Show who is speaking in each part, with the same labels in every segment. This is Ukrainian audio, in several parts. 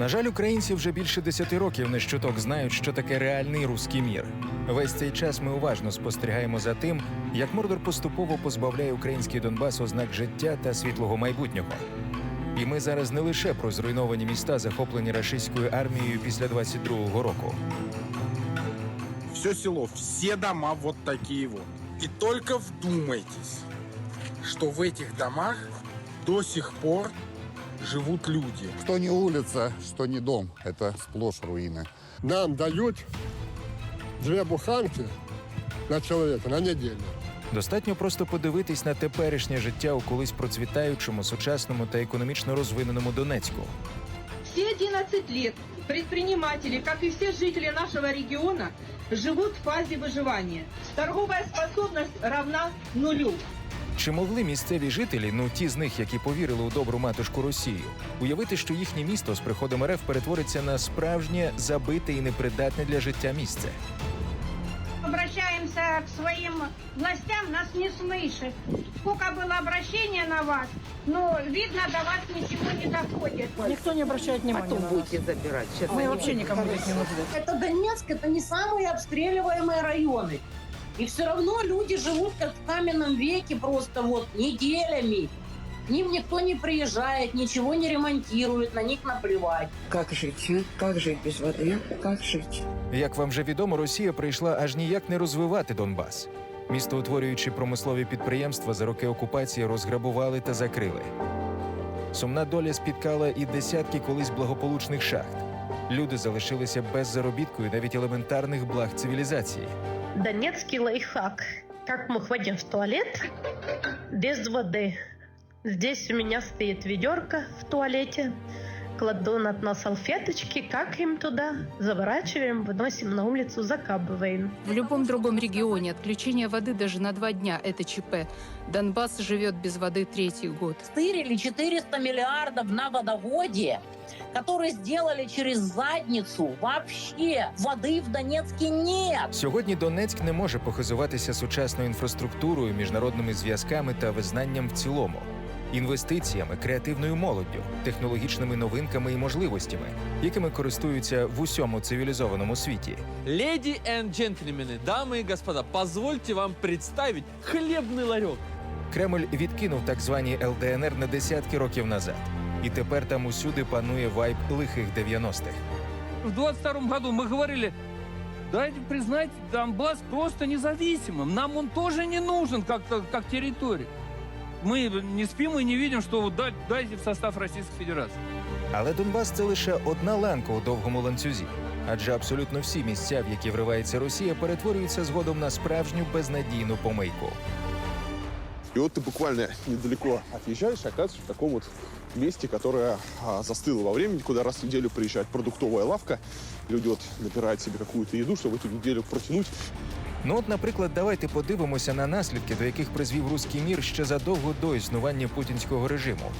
Speaker 1: На жаль, українці вже більше десяти років не щоток знають, що таке реальний руський мір. Весь цей час ми уважно спостерігаємо за тим, як Мордор поступово позбавляє український Донбас ознак життя та світлого майбутнього. І ми зараз не лише про зруйновані міста, захоплені рашистською армією після 22-го року.
Speaker 2: Все село, все дома вот такие вот. И только вдумайтесь, что в этих домах до сих пор живут люди.
Speaker 3: Что не улица, что не дом, это сплошь руины.
Speaker 4: Нам дают две буханки на человека на неделю.
Speaker 1: Достатньо просто подивитись на теперішнє життя у колись процвітаючому, сучасному та економічно розвиненому Донецьку.
Speaker 5: Все 11 лет предприниматели, как и все жители нашего региона, живут в фазе выживания. Торговая способность равна нулю.
Speaker 1: Чи могли місцеві жителі, ну ті з них, які повірили у добру матушку Росію, уявити, що їхнє місто з приходом РФ перетвориться на справжнє забите і непридатне для життя місце?
Speaker 6: обращаемся к своим властям, нас не слышит. Сколько было обращения на вас, но видно, до вас ничего не доходит.
Speaker 7: Никто не обращает внимания
Speaker 8: Потом
Speaker 7: на нас.
Speaker 8: будете забирать. Сейчас
Speaker 7: Мы
Speaker 8: они
Speaker 7: вообще
Speaker 8: будут
Speaker 7: никому здесь не нужны.
Speaker 9: Это Донецк, это не самые обстреливаемые районы. И все равно люди живут как в каменном веке просто вот неделями. К ним никто не приезжает, ничего не ремонтирует, на них наплевать.
Speaker 8: Как жить? а? Как жить без воды? Как жить?
Speaker 1: Як вам вже відомо, Росія прийшла аж ніяк не розвивати Донбас. Містоутворюючи промислові підприємства за роки окупації розграбували та закрили. Сумна доля спіткала і десятки колись благополучних шахт. Люди залишилися без заробітку і навіть елементарних благ цивілізації.
Speaker 10: Донецкий лайфхак. Как мы ходим в туалет без воды. Здесь у меня стоит ведерко в туалете Кладу на дно салфеточки, какаем туда, заворачиваем, выносим на улицу, закапываем.
Speaker 11: В любом другом регионе отключение воды даже на два дня – это ЧП. Донбасс живет без воды третий год.
Speaker 9: Стырили 400 миллиардов на водоводе, которые сделали через задницу. Вообще воды в Донецке нет.
Speaker 1: Сьогодні Донецьк не може похизуватися сучасною інфраструктурою, міжнародними зв'язками та визнанням в цілому, інвестиціями, креативною молоддю, технологічними новинками і можливостями, якими користуються в усьому цивілізованому світі.
Speaker 12: Леди и джентльмены, дамы и господа, позвольте вам представить хлебный ларек.
Speaker 1: Кремль відкинув так звані ЛДНР на десятки років назад, і тепер там усюди панує вайб лихих 90-х.
Speaker 12: В 22 году мы говорили, дайте признать Донбасс просто независимым. Нам он тоже не нужен как, как территория. Мы не спим и не видим, что вот дать- дайте в состав Российской Федерации.
Speaker 1: Але Донбас це лише одна ланка у довгому ланцюзі. Адже абсолютно всі місця, в які вривається Росія, перетворюються згодом на справжню безнадійну помийку.
Speaker 4: И вот ты буквально недалеко отъезжаешь и оказываешься в таком вот месте, которое а, застыло во времени, куда раз в неделю приезжает продуктовая лавка. Люди вот набирают себе какую-то еду, чтобы эту неделю протянуть.
Speaker 1: Ну от, наприклад, давайте подивимося на наслідки, до яких призвів руський мір ще задовго до існування путінського режиму.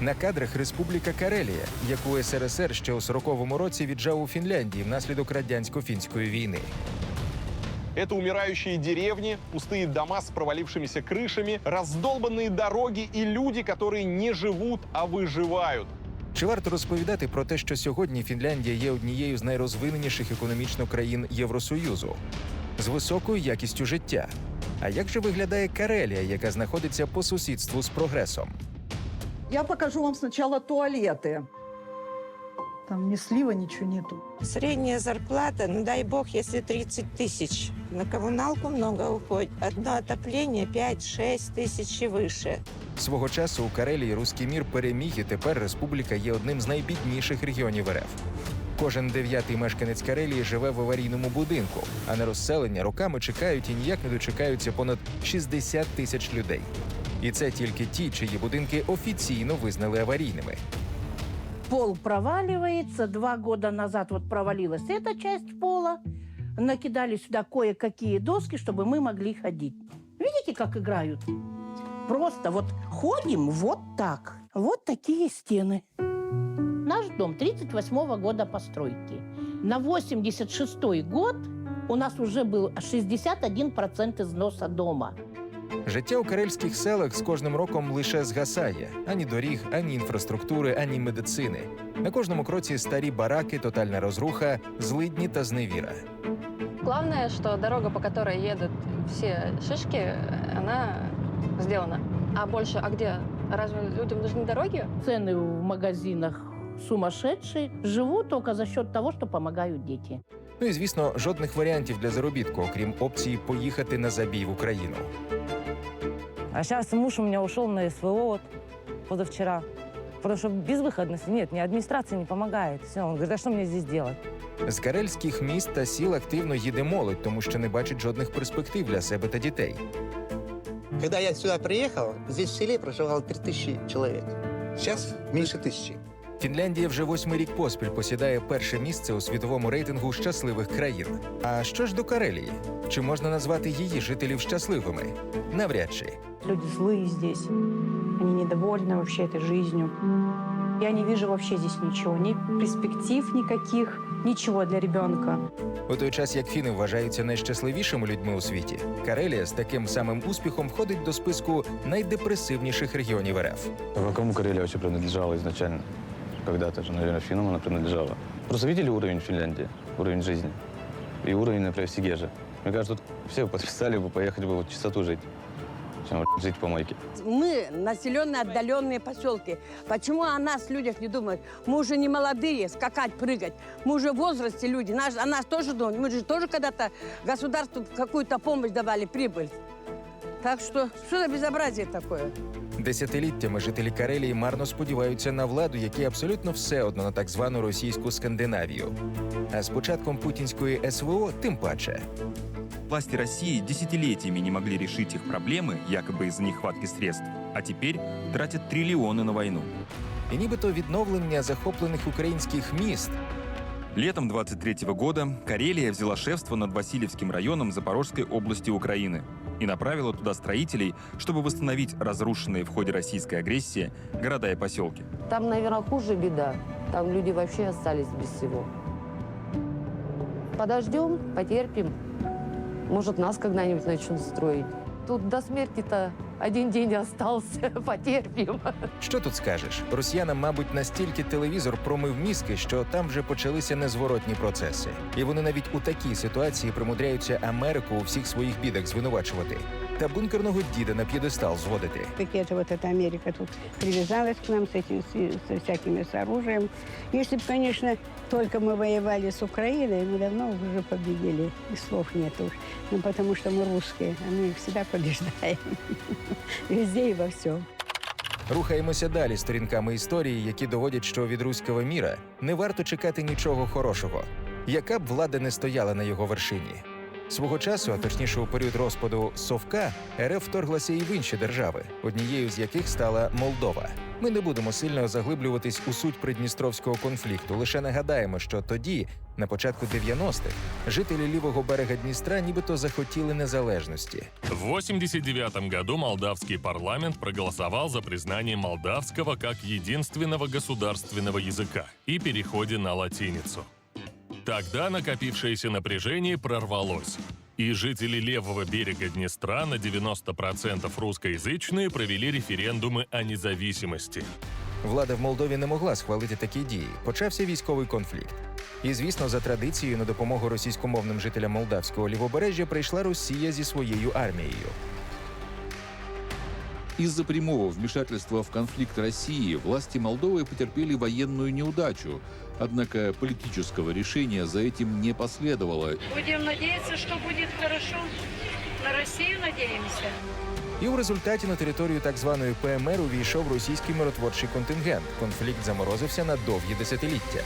Speaker 1: На кадрах Республіка Карелія, яку СРСР ще у 40-му році віджав у Фінляндії внаслідок радянсько-фінської війни.
Speaker 13: Это умирающие деревни, пустые дома с провалившимися крышами, раздолбанные дороги и люди, которые не живут, а выживают.
Speaker 1: Чи варто розповідати про те, що сьогодні Фінляндія є однією з найрозвиненіших економічно країн Євросоюзу з високою якістю життя? А як же виглядає Карелія, яка знаходиться по сусідству з прогресом?
Speaker 7: Я покажу вам сначала туалеты. Там ни слива, ничего нету.
Speaker 8: Средняя зарплата, ну дай бог, если 30 тысяч. На коммуналку много уходит. Одно отопление 5-6 тысяч и выше.
Speaker 1: Свого часу у Карелії руський мір переміг, і тепер республіка є одним з найбідніших регіонів РФ. Кожен дев'ятий мешканець Карелії живе в аварійному будинку, а на розселення роками чекають і ніяк не дочекаються понад 60 тисяч людей. І це тільки ті, чиї будинки офіційно визнали аварійними.
Speaker 9: Пол проваливается. Два года назад вот провалилась эта часть пола. Накидали сюда кое-какие доски, чтобы мы могли ходить. Видите, как играют? Просто вот ходим вот так. Вот такие стены. Наш дом 38 года постройки. На 86 год у нас уже был 61% износа дома.
Speaker 1: Життя у карельських селах з кожним роком лише згасає: ані доріг, ані інфраструктури, ані медицини. На кожному кроці старі бараки, тотальна розруха, злидні та зневіра.
Speaker 14: Главное, что дорога, по которой едут все шишки, она сделана. А больше, а где? Разве людям нужны дороги?
Speaker 9: Цены в магазинах сумасшедшие. Живу только за счет того, что помогают дети.
Speaker 1: Ну і звісно, жодних варіантів для заробітку, окрім опції поїхати на забій в Україну.
Speaker 15: А сейчас муж у меня ушел на СВО вот позавчера. Потому что безвыходности нет, ни администрация не помогает. Все, он говорит, а что мне здесь делать?
Speaker 1: З карельських міст та сіл активно їде молодь, тому що не бачить жодних перспектив для себе та дітей.
Speaker 16: Когда я сюда приехал, здесь в селе проживало 3000 человек. Сейчас меньше тысячи.
Speaker 1: Фінляндія вже восьмий рік поспіль посідає перше місце у світовому рейтингу щасливих країн. А що ж до Карелії? Чи можна назвати її жителів щасливими? Навряд чи.
Speaker 17: Люди злые здесь. Они недовольны вообще этой жизнью. Я не вижу вообще здесь ничего. Ни перспектив никаких, ничего для ребенка.
Speaker 1: У той час, як фіни вважаються найщасливішими людьми у світі, Карелія з таким самим успіхом входить до списку найдепресивніших регіонів РФ.
Speaker 18: А кому Карелия вообще принадлежала изначально? Когда-то же, наверное, финнам она принадлежала. Просто видели уровень Финляндии, уровень жизни? И уровень, например, Сигежа. Мне кажется, тут все подписали бы поехать бы в чистоту жить, чем жить по мойке.
Speaker 19: Мы населенные отдаленные поселки. Почему о нас, людях, не думают? Мы уже не молодые, скакать, прыгать. Мы уже в возрасте люди. Нас, о нас тоже думают. Мы же тоже когда-то государству какую-то помощь давали, прибыль. Так что, что за безобразие такое?
Speaker 1: Десятиліттями жителі Карелії марно сподіваються на владу, які абсолютно все одно на так звану російську Скандинавію. А з початком путінської СВО тим паче.
Speaker 20: Власти России десятилетиями не могли решить их проблемы, якобы из-за нехватки средств, а теперь тратят триллионы на войну.
Speaker 1: І нібито відновлення захоплених українських міст
Speaker 20: Летом 23 года Карелия взяла шефство над Васильевским районом Запорожской области Украины И направила туда строителей, чтобы восстановить разрушенные в ходе российской агрессии города и поселки.
Speaker 21: Там, наверное, хуже беда. Там люди вообще остались без всего. Подождем, потерпим. Может, нас когда-нибудь начнут строить. Тут до смерти-то один день остался. Потерпим.
Speaker 1: Що тут скажеш? Росіянам, мабуть, настільки телевізор промив мізки, що там вже почалися незворотні процеси. І вони навіть у такій ситуації примудряються Америку у всіх своїх бідах звинувачувати та бункерного діда на п'єдестал зводити.
Speaker 22: Какая-то вот эта Америка тут привязалась к нам с этим, с- со всякими с оружием. Если бы, конечно, только мы воевали с Украиной, мы давно уже победили. И слов нет уж. Ну, потому что мы русские, а мы всегда побеждаем. Везде и во всем.
Speaker 1: Рухаємося далі сторінками історії, які доводять, що від руського міра не варто чекати нічого хорошого, яка б влада не стояла на його вершині. Свого часу, а точніше у період розпаду Совка, РФ вторглася і в інші держави, однією з яких стала Молдова. Ми не будемо сильно заглиблюватись у суть придністровського конфлікту. Лише нагадаємо, що тоді, на початку 90-х, жителі лівого берега Дністра нібито захотіли незалежності.
Speaker 23: В 89 году молдавский парламент проголосовал за признание молдавского как единственного государственного языка и переходе на латиницу. Тогда накопившееся напряжение прорвалось. И жители левого берега Днестра на 90% русскоязычные провели референдумы о независимости.
Speaker 1: Влада в Молдові не могла схвалити такі дії. Почався військовий конфлікт. І, звісно, за традицією на допомогу російськомовним жителям молдавського лівобережжя прийшла Росія зі своєю армією.
Speaker 24: Из-за прямого вмешательства в конфликт России власти Молдовы потерпели военную неудачу. Однако политического решения за этим не последовало.
Speaker 6: Будем надеяться, что будет хорошо. На Россию надеемся.
Speaker 1: І у результаті на територію так званої ПМР увійшов російський миротворчий контингент. Конфлікт заморозився на довгі десятиліття.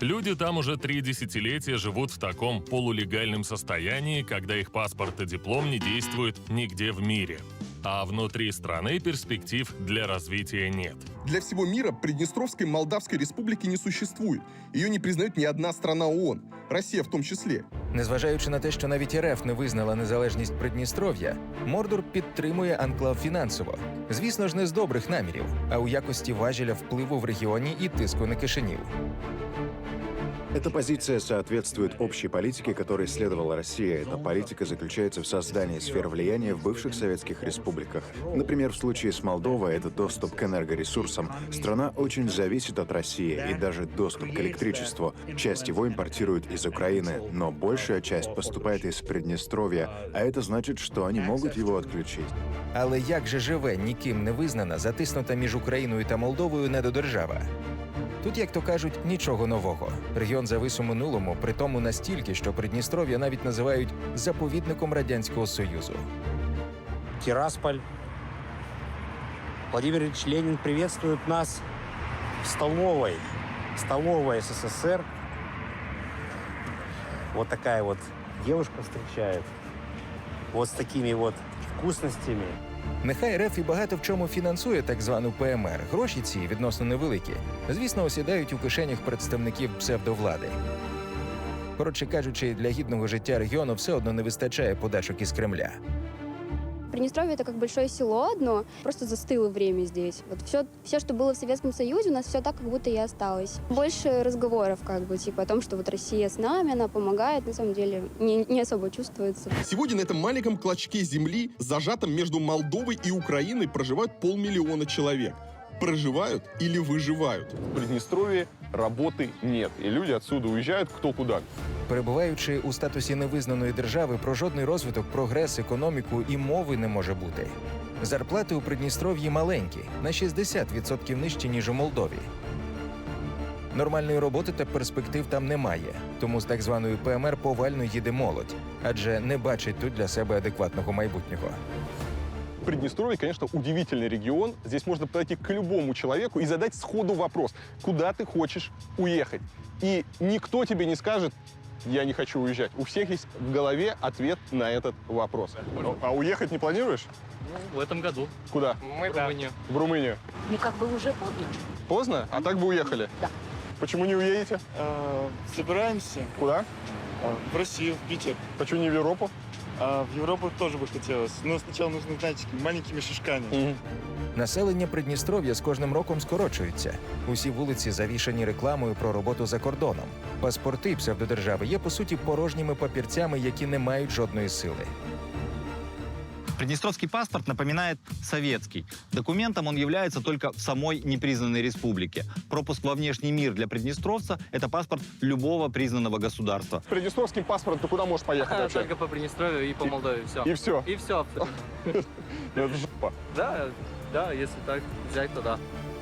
Speaker 23: Люди там уже три десятилетия живут в таком полулегальном состоянии, когда их паспорт и диплом не действуют нигде в мире. А внутри страны перспектив для развития нет.
Speaker 4: Для всего мира Приднестровской Молдавской Республики не существует. Ее не признает ни одна страна ООН, Россия в том числе.
Speaker 1: Незважаючи на те, що навіть РФ не визнала незалежність Придністров'я, Мордор підтримує анклав фінансово. Звісно ж, не з добрих намірів, а у якості важеля впливу в регіоні і тиску на Кишинів.
Speaker 25: Эта позиция соответствует общей политике, которой следовала Россия. Эта политика заключается в создании сфер влияния в бывших советских республиках. Например, в случае с Молдовой это доступ к энергоресурсам. Страна очень зависит от России, и даже доступ к электричеству. Часть его импортируют из Украины, но большая часть поступает из Приднестровья, а это значит, что они могут его отключить.
Speaker 1: Але як же живе ніким не визнана, затиснута між Україною та Молдовою недодержава? Тут, як то кажуть, нічого нового. Регіон завис у минулому, при тому настільки, що Придністров'я навіть називають заповідником радянського союзу.
Speaker 26: Тирасполь. Владимир Ильич Ленин приветствует нас в столовой. Столовая СССР. Вот такая вот девушка встречает. Вот с такими вот вкусностями.
Speaker 1: Нехай РФ і багато в чому фінансує так звану ПМР. Гроші ці відносно невеликі. Звісно, осідають у кишенях представників псевдовлади. Коротше кажучи, для гідного життя регіону все одно не вистачає подачок із Кремля.
Speaker 27: Приднестровье это как большое село одно, просто застыло время здесь. Вот все, все, что было в Советском Союзе, у нас все так, как будто и осталось. Больше разговоров, как бы, типа о том, что вот Россия с нами, она помогает, на самом деле не, не особо чувствуется.
Speaker 13: Сегодня на этом маленьком клочке земли, зажатом между Молдовой и Украиной, проживают полмиллиона человек. Проживают или выживают? В Приднестровье работы нет, и люди отсюда уезжают кто куда.
Speaker 1: Перебуваючи у статусі невизнаної держави, про жодний розвиток, прогрес, економіку і мови не може бути. Зарплати у Придністров'ї маленькі, на 60% нижчі, ніж у Молдові. Нормальної роботи та перспектив там немає, тому з так званої ПМР повально їде молодь, адже не бачить тут для себе адекватного майбутнього.
Speaker 13: Приднестровье, конечно, удивительный регион. Здесь можно подойти к любому человеку и задать сходу вопрос, куда ты хочешь уехать. И никто тебе не скажет, я не хочу уезжать. У всех есть в голове ответ на этот вопрос. А уехать не планируешь?
Speaker 28: В этом году.
Speaker 13: Куда?
Speaker 28: Мы в Румынию.
Speaker 13: В Румынию.
Speaker 9: Ну как бы уже поздно.
Speaker 13: Поздно? А так бы уехали?
Speaker 9: Да.
Speaker 13: Почему не уедете?
Speaker 28: Собираемся
Speaker 13: Куда?
Speaker 28: в Россию, в Питер.
Speaker 13: Почему не в Европу?
Speaker 28: А в Европу тоже бы хотелось. Но сначала нужно, знаете, маленькими шажками.
Speaker 1: Населення Придністров'я з кожним роком скорочується. Усі вулиці завішані рекламою про роботу за кордоном. Паспорти псевдодержави є по суті порожніми папірцями, які не мають жодної сили.
Speaker 29: Приднестровский паспорт напоминает советский. Документом он является только в самой непризнанной республике. Пропуск во внешний мир для приднестровца – это паспорт любого признанного государства.
Speaker 13: Приднестровским паспортом ты куда можешь поехать вообще?
Speaker 28: Только по Приднестровью и по Молдове. Все.
Speaker 13: И все?
Speaker 28: И все.
Speaker 13: Это жопа.
Speaker 28: Да, да, если так взять, то да.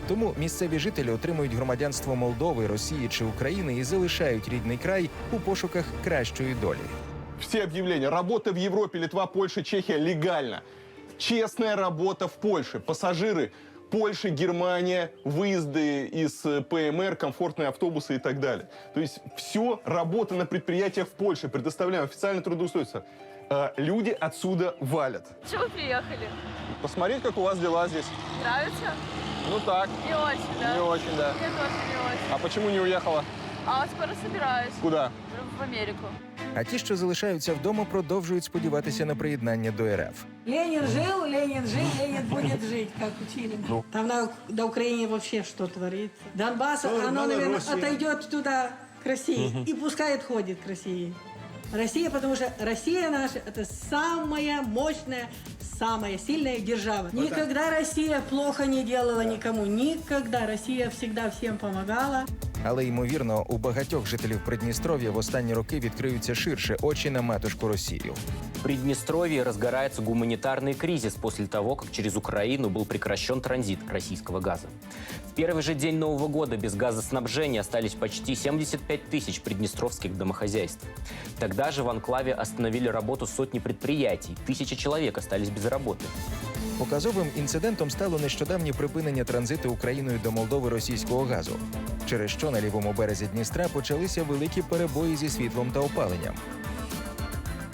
Speaker 1: Тому місцеві жителі отримують громадянство Молдови, Росії чи України і залишають рідний край у пошуках кращої долі.
Speaker 13: Все объявления. Работа в Европе, Литва, Польша, Чехия легально. Честная работа в Польше. Пассажиры Польша, Германия, выезды из э, ПМР, комфортные автобусы и так далее. То есть все работа на предприятиях в Польше. Предоставляем официальное трудоустройство. Э, Люди отсюда валят.
Speaker 30: Чего вы приехали?
Speaker 13: Посмотреть, как у вас дела здесь.
Speaker 30: Нравится?
Speaker 13: Ну так,
Speaker 30: Не очень, да?
Speaker 13: не очень, да.
Speaker 30: Мне тоже не очень.
Speaker 13: А почему не уехала?
Speaker 30: А скоро собираюсь.
Speaker 13: Куда?
Speaker 30: В Америку.
Speaker 1: А ті, що залишаються вдома, продовжують сподіватися на приєднання до РФ.
Speaker 31: Ленин жил, Ленин жил, Ленин будет жить, как учили.
Speaker 13: Ну.
Speaker 31: Там на, на Украине вообще что творится. Донбасс,
Speaker 13: Тоже
Speaker 31: оно, наверное, отойдет туда, к России.
Speaker 13: Мгм.
Speaker 31: И пускай отходит к России. Россия, потому что Россия наша – это самая мощная, самая сильная держава. Никогда Россия плохо не делала никому. Никогда. Россия всегда всем помогала.
Speaker 1: Але ймовірно, у багатьох жителів Придністров'я в останні роки відкриються ширше очі на матушку Росію.
Speaker 32: В Приднестровье разгорается гуманитарный кризис после того, как через Украину был прекращен транзит российского газа. В первый же день Нового года без газоснабжения остались почти 75 тысяч приднестровских домохозяйств. Тогда же в анклаве остановили работу сотни предприятий, тысячи человек остались без работы.
Speaker 1: Показовим інцидентом стало нещодавнє припинення транзиту Україною до Молдови російського газу, Через що на лівому березі Дністра почалися великі перебої зі світлом та опаленням.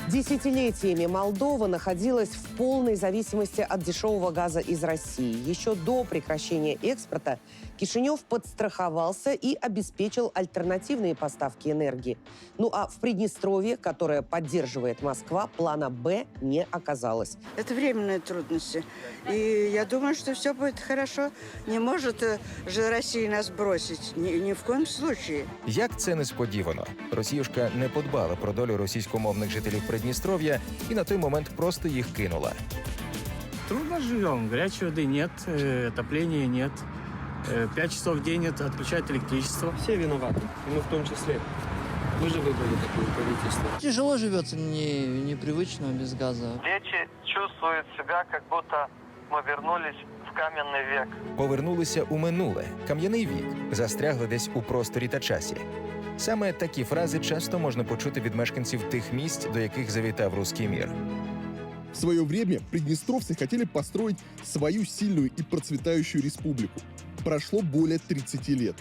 Speaker 33: Десятилетиями Молдова находилась в полной зависимости от дешевого газа из России. Еще до прекращения экспорта Кишинев подстраховался и обеспечил альтернативные поставки энергии. Ну а в Приднестровье, которое поддерживает Москва, плана «Б» не оказалось.
Speaker 34: Это временные трудности. И я думаю, что все будет хорошо. Не может э, же Россия нас бросить. Ни, ни в коем случае.
Speaker 1: Як це несподівано, Росіюшка не подбала про долю російськомовних жителів Придністров'я і на той момент просто їх кинула.
Speaker 35: Трудно живем. Горячей воды нет, э, отопления нет. Э, Пять часов в день это отключают электричество.
Speaker 36: Все виноваты, и мы в том числе. Вы же выбрали такое правительство.
Speaker 37: Тяжело живется, не, непривычно без газа.
Speaker 38: Дети чувствуют себя, как будто мы вернулись в каменный век.
Speaker 1: Повернулися у минуле, кам'яний вік, застрягли десь у просторі та часі. Саме такі фрази часто можна почути від мешканців тих місць, до яких завітав руський мір.
Speaker 4: В свое время приднестровцы хотели построить свою сильную и процветающую республику. Прошло более 30 лет.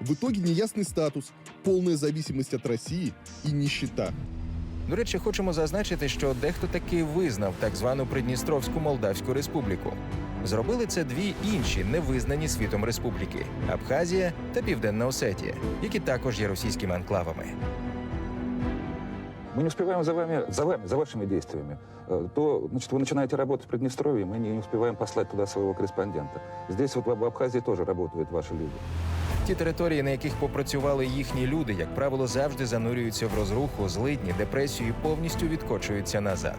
Speaker 4: В итоге неясный статус, полная зависимость от России и нищета.
Speaker 1: До речі, хочемо зазначити, що дехто таки визнав так звану Придністровську Молдавську республіку. Зробили це дві інші невизнані світом республіки Абхазія та Південна Осетія, які також є російськими анклавами.
Speaker 39: Мы не успеваем за вами, за вами, за вашими действиями. Э, То, значит, вы начинаете работать в Приднестровье, мы не успеваем послать туда своего корреспондента. Здесь вот в Абхазии тоже работают ваши люди.
Speaker 1: Ті території, на яких попрацювали їхні люди, як правило, завжди занурюються в розруху, злидні, депресію і повністю відкочуються назад.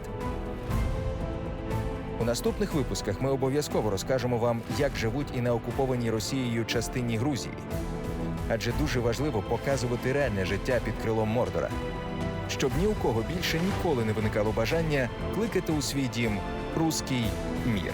Speaker 1: У наступних випусках ми обов'язково розкажемо вам, як живуть і на окупованій Росією частині Грузії. Адже дуже важливо показувати реальне життя під крилом Мордора, щоб ні у кого більше ніколи не виникало бажання кликати у свій дім руський мір.